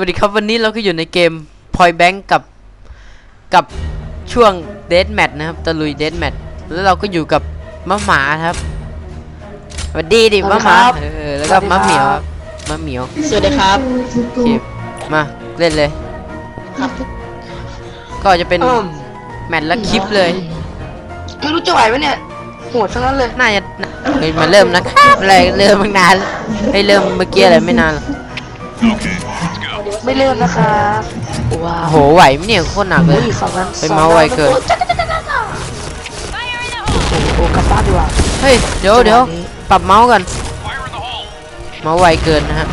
วัสดีครับวันนี้เราก็อยู่ในเกม Point Bank กับกับช่วง Dead Match นะครับตะลุย Dead Match แล้วเราก็อยู่กับมะหมาครับสวัสดีดิสวัมะสดีหมาครับ เออแล้วก็สวัมะสดีเหมียวคครัรับบมะเหมียวสวัสดีครับ โอเคมาเล่นเลยครับ ก็จะเป็นอืมแมตช์ละคลิปเลย ไม่รู้จะไหวไหมเนี่ยโหดทั้งนั้นเลย น่าจะเฮ้ยมาเริ่มนะครับอะไรเริ่มตั้งนานเฮ้ยเริ่มเมื่อกี้อะไรไม่นานหรอก ไม่เริ่มนะครับว้าโอ้วโหไหวไหมเนี่ยโคตรหนักเลยอุ้ยฝั่งนั้นไปเมาส์ไวเกิน โอ้โหโอ้กลับบ้านดีกว่าเฮ้ยเดี๋ยวเดี๋ยวจังหวะนี้ปรับเมาส์กันเมาส์ไวเกินนะฮะ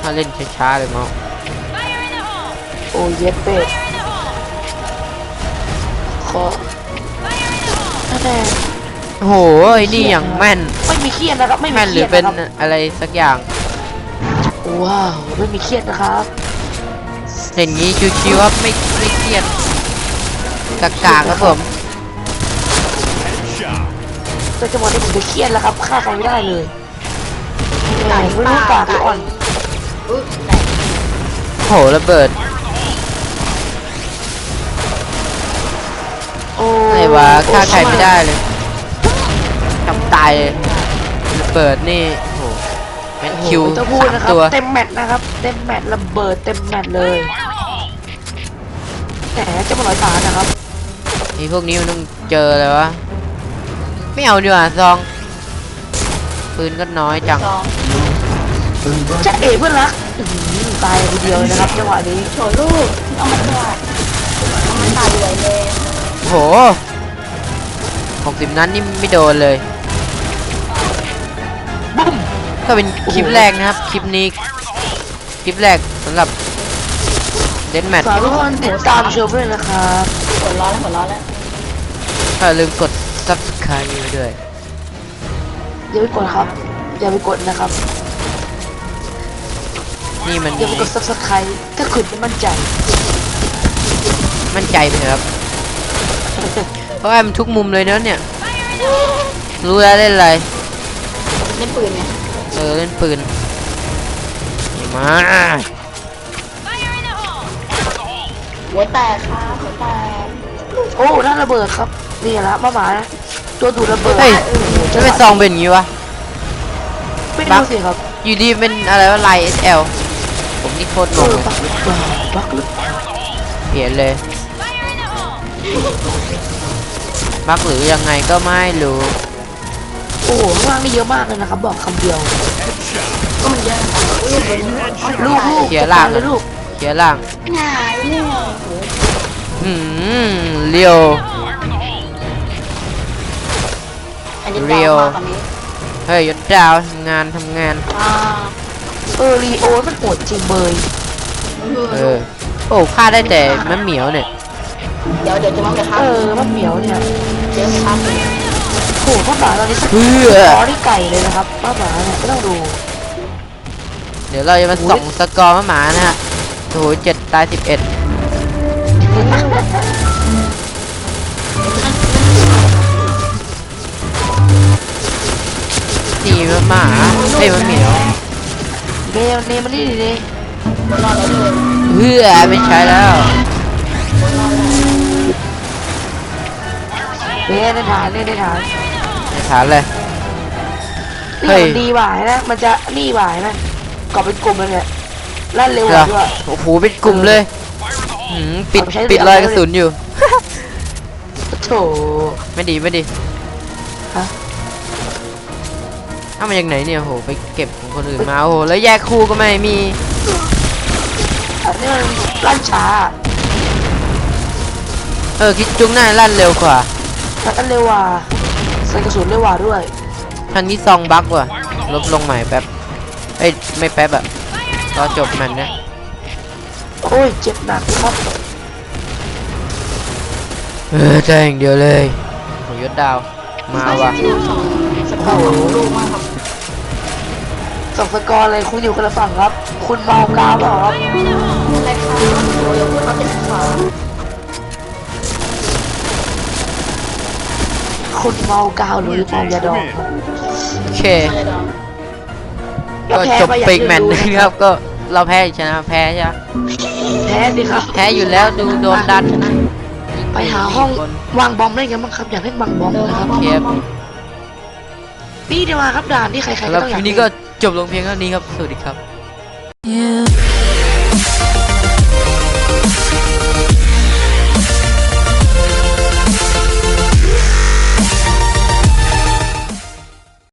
ถ้าเล่นช้าๆเลยเมาส์โอ้เย็ดเป็ดขอแน่โอ้โหไอ้นี่อย่างแม่นๆไม่มีเครียดนะครับไม่มีแม่นหเครืรีอยดเป็นนะครับอะไรสักอย่าง ว้าวไม่มีเครียดนะครับอย่างนี้ชิวๆครับไม่ไม่เครียดกากาครับผมแต่จังหวะนี้ผมจะเครียดแล้วครับฆ่าใครไม่ได้เลยแหมไม่รู้ปากหรืออ่อนโหระเบิดโอ้อะไรวะฆ่าใครไม่ได้เลยทำตายเลยระเบิดนี่โอ้โห แมนโอ้โหคิวไม่ต้องพูดสามนะครับตัวเต็มแมตช์นะครับ เต็มแมตช์ระเบิดเต็มแมตช์เลยแหมจะมาหน่อยตานะครับไอ้พวกนี้มันต้องเจอเลยวะไม่เอาดีกว่าซองปืนก็น้อยจัง จะเอ๋เพื่อนรักอื้อหือตายคนเดียวเลยนะครับจังหวะนี้โถลูกเอามาตายเอามาตายเลยเลยโหหกสิบนัดนี่ไม่โดนเลยบุ้ม ก็เป็นคลิปแรกนะครับ คลิปนี้ คลิปแรกสำหรับเดนแมทฝากทุกคนติดตามชมด้วยนะครับหัวร้อนแล้วหัวร้อนแล้วก็อย่าลืมกด subscribe ด้วย อย่าไปกดครับ อย่าไปกดนะครับ นี่มันอย่าไปกด subscribe ถ้าคุณไม่มั่นใจ มั่นใจไปเถอะครับ เพราะว่ามันทุกมุมเลยเนอะเนี่ย รู้แล้วเล่นอะไร เล่นปืนไง เออเล่นปืนมาหัวแตกค่ะหัวแตกโอ้น่าระเบิดครับนี่แหละมาหมานะตัวดูดระเบิดเฮ้ยโอ้โหจะไปซองเป็นอย่างงี้วะไม่บัรู้กสิครับอยู่ดีเป็นอะไรวะลาย SL ผมนี่โคตรงเองอเลยบักหรือเปล่าบักหรือเปลี่ยนเลยบักหรือยังไงก็ไม่รู้ โอ้โหข้างล่างนี่เยอะมากเลยนะครับ บอกคำเดียว ก็มันเยอะลูกมันลูกลูกเขียจัดล่าการงเลยลูกเขียล่างหายเนี่ยหืมเรียวอันนี้เรียวดาวมากตอนนี้เฮ้ยยศดาวทำงานทำงานอ่าเออรีโอมันโหดจริงเบยเออโอ้ฆ่าได้แต่มันเหมียวเนี่ยเดี๋ยวเดี๋ยวจะมองกระทะเออมันเหมียวเนี่ยเดี๋ยวทำเลย โหป้าหมาตอนนี้สักเพื่อ ขอที่ไก่เลยนะครับป้าหมาเนี่ยไม่ต้องดู เดี๋ยวเราจะมาส่องสกอร์มะหมานะฮะโอ้โหเจ็ดตายสิบเอ็ดนี่มะหมาเฮ้ยมะเหมียวเนมเนมมันนี่ดิเนมรอแล้วเลยเพื่อไม่ใช้แล้วเนมในฐานเนมในฐานไม่ ฐานเลยนี่เฮ้ยมันดีหวายนะ มันจะนี่หวายนะกรอบเป็นกลุ่มเลยเนี่ยลั่นเร็วกเหรอว่าด้วย โอ้โหเป็นกลุ่มเลยหืมปิดเอาไปใช้ปิดเรือรอยเอากไประสุนอยู่ โถ ไม่ดีไม่ดีฮะ เอามาจากไหนเนี่ยโหไปเก็บของคนอื่นมาโอ้โหแล้วแยกคู่ก็ไม่มีอันนี้มันลั่นช้าเออคิดจุ้งหน้าลั่นเร็วกว่าลั่นเร็วกว่าใส่กระสุนเร็วกว่าด้วยทางนี้ซองบั๊กว่ะ ลบลงใหม่แป๊บเอ้ยไม่แป๊บอะรอจบมันนะโอ้ยเจ็บหนักครับเออใจอย่างเดียวเลยโหยศดาว มาว่ะสกอร์ของลูกมากครับสองสกอร์เลยคุณอยู่คนละฝั่งครับ คุณเมากาวเปล่าครับอะไรค่ะโอ้ยพูดเขาเป็นขวา คุณเมากาวหรือเมายาดองครับโอเคอะไรดองก็แพ้จบไปอย่างเปกแมนเดียวนะรู้ครับ ก็เราแพ้ชนะแพ้ใช่ไหมแพ้สิครับ แพ้อยู่แล้วดูโดนดันชนะไปหาห้องคนวางบอมเล่นกันบ้างครับอยากเล่นวางบอมเดินนะคมารับมองเคฟมองนี่เดียวมาครับด่านที่ใครๆก็แล้วต้องคอลิยากปนี้เล่นก็จบลงเพียงเท่านี้ครับ สวัสดีครับ You